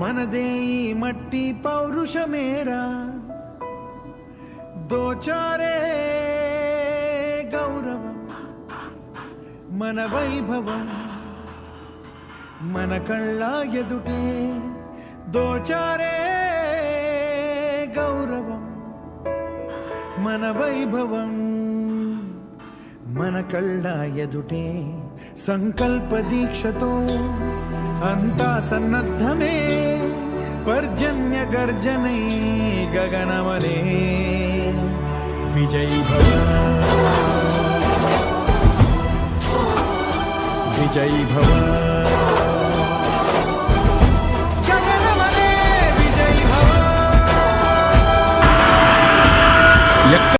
మనదే ఈ మట్టి పౌరుషమేరా? దోచారే గౌరవం మన వైభవం. మన కళ్ళ ఎదుటే దోచారే గౌరవం మన వైభవం. మన కళ్ళ ఎదుటే సంకల్ప దీక్షతో అంతా సన్నద్ధమే. पर्जन्य गर्जने गगनवने विजयी भव। विजय भव।